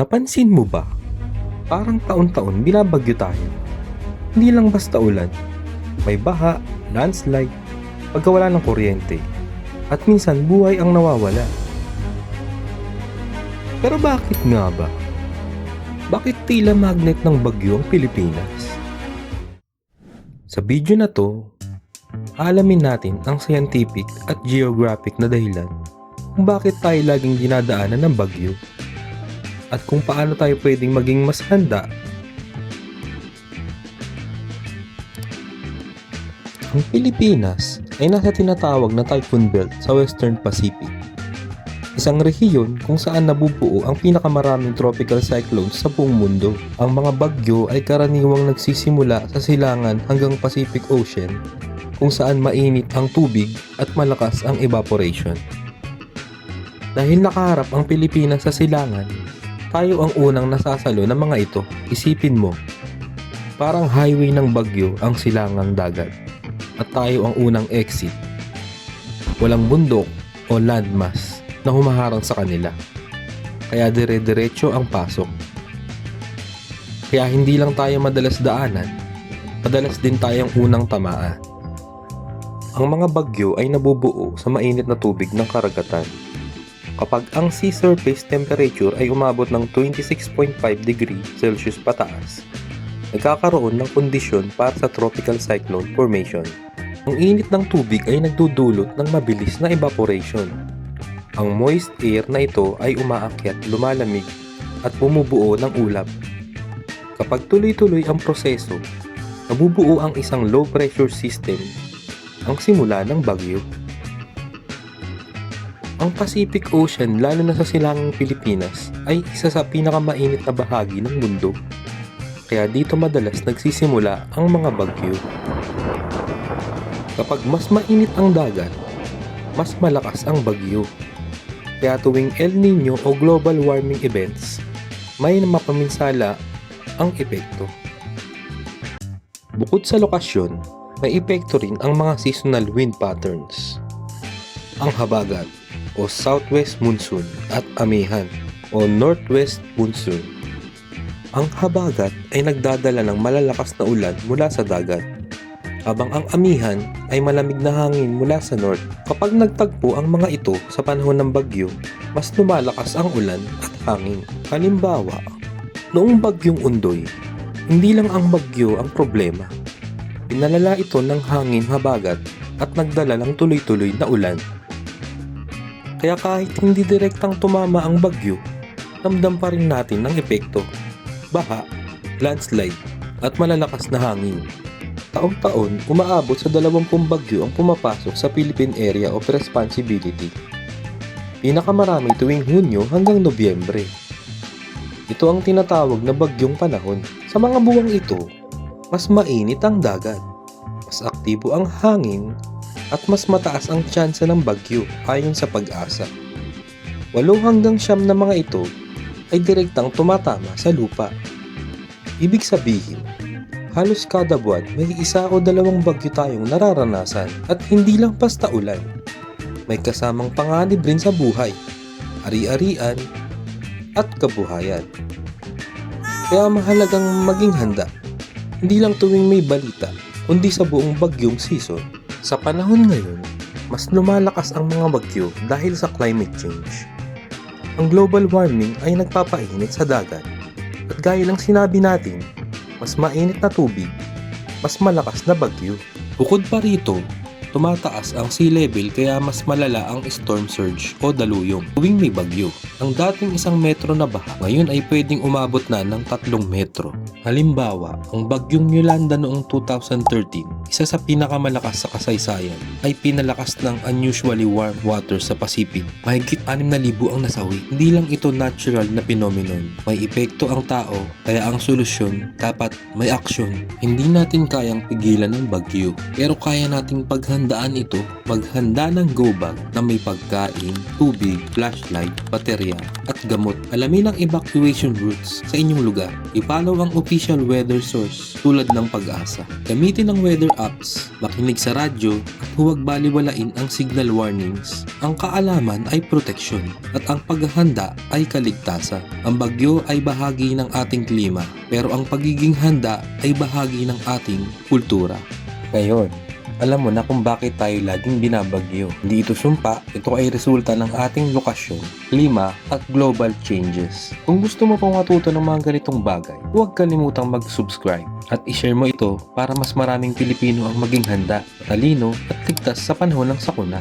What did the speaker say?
Napansin mo ba? Parang taon-taon binabagyo tayo. Hindi lang basta ulan. May baha, landslide, pagkawala ng kuryente. At minsan buhay ang nawawala. Pero bakit nga ba? Bakit tila magnet ng bagyo ang Pilipinas? Sa video na to, alamin natin ang scientific at geographic na dahilan kung bakit tayo laging dinadaanan ng bagyo at kung paano tayo pwedeng maging mas handa. Ang Pilipinas ay nasa tinatawag na typhoon belt sa Western Pacific. Isang rehiyon kung saan nabubuo ang pinakamaraming tropical cyclones sa buong mundo. Ang mga bagyo ay karaniwang nagsisimula sa silangan hanggang Pacific Ocean kung saan mainit ang tubig at malakas ang evaporation. Dahil nakaharap ang Pilipinas sa silangan, tayo ang unang nasasalo ng mga ito. Isipin mo, parang highway ng bagyo ang silangang dagat at tayo ang unang exit. Walang bundok o landmass na humaharang sa kanila. Kaya dire-diretso ang pasok. Kaya hindi lang tayo madalas daanan, madalas din tayong unang tamaan. Ang mga bagyo ay nabubuo sa mainit na tubig ng karagatan kapag ang sea surface temperature ay umabot ng 26.5 degree Celsius pataas, nagkakaroon ng kondisyon para sa tropical cyclone formation. Ang init ng tubig ay nagdudulot ng mabilis na evaporation. Ang moist air na ito ay umaakyat, lumalamig, at bumubuo ng ulap. Kapag tuloy-tuloy ang proseso, nabubuo ang isang low pressure system, ang simula ng bagyo. Ang Pacific Ocean, lalo na sa silangang Pilipinas, ay isa sa pinakamainit na bahagi ng mundo. Kaya dito madalas nagsisimula ang mga bagyo. Kapag mas mainit ang dagat, mas malakas ang bagyo. Kaya tuwing El Nino o global warming events, may mapaminsala ang epekto. Bukod sa lokasyon, may epekto rin ang mga seasonal wind patterns. Ang habagat o southwest monsoon at amihan o northwest monsoon. Ang habagat ay nagdadala ng malalakas na ulan mula sa dagat, habang ang amihan ay malamig na hangin mula sa north. Kapag nagtagpo ang mga ito sa panahon ng bagyo, mas lumalakas ang ulan at hangin. Halimbawa, noong bagyong undoy, hindi lang ang bagyo ang problema. Pinalala ito ng hangin habagat at nagdala ng tuloy-tuloy na ulan kaya kahit hindi direktang tumama ang bagyo, ramdam pa rin natin ang epekto. Baha, landslide, at malalakas na hangin. Taon-taon, umaabot sa 20 bagyo ang pumapasok sa Philippine Area of Responsibility. Pinakamarami tuwing Hunyo hanggang Nobyembre. Ito ang tinatawag na bagyong panahon. Sa mga buwang ito, mas mainit ang dagat, mas aktibo ang hangin, at mas mataas ang tsansa ng bagyo ayon sa pag-asa. Walo hanggang siyam na mga ito ay direktang tumatama sa lupa. Ibig sabihin, halos kada buwan may isa o dalawang bagyo tayong nararanasan at hindi lang basta ulan. May kasamang panganib rin sa buhay, ari-arian, at kabuhayan. Kaya mahalagang maging handa, hindi lang tuwing may balita, kundi sa buong bagyong season. Sa panahon ngayon, mas lumalakas ang mga bagyo dahil sa climate change. Ang global warming ay nagpapainit sa dagat. At gaya ng sinabi natin, mas mainit na tubig, mas malakas na bagyo. Bukod pa rito, tumataas ang sea level kaya mas malala ang storm surge o daluyong tuwing may bagyo. Ang dating isang metro na baha ngayon ay pwedeng umabot na ng tatlong metro. Halimbawa, ang bagyong Yolanda noong 2013, isa sa pinakamalakas sa kasaysayan, ay pinalakas ng unusually warm water sa Pacific. Mahigit 6,000 ang nasawi. Hindi lang ito natural na phenomenon. May epekto ang tao, kaya ang solusyon, dapat may aksyon. Hindi natin kayang pigilan ng bagyo, pero kaya nating paghandaan Tandaan ito, maghanda ng go bag na may pagkain, tubig, flashlight, baterya, at gamot. Alamin ang evacuation routes sa inyong lugar. I-follow ang official weather source tulad ng pag-asa. Gamitin ang weather apps, makinig sa radyo, at huwag baliwalain ang signal warnings. Ang kaalaman ay proteksyon at ang paghahanda ay kaligtasan. Ang bagyo ay bahagi ng ating klima, pero ang pagiging handa ay bahagi ng ating kultura. Ngayon, alam mo na kung bakit tayo laging binabagyo. Hindi ito sumpa, ito ay resulta ng ating lokasyon, klima at global changes. Kung gusto mo pang matuto ng mga ganitong bagay, huwag kalimutang mag-subscribe at ishare mo ito para mas maraming Pilipino ang maging handa, talino at ligtas sa panahon ng sakuna.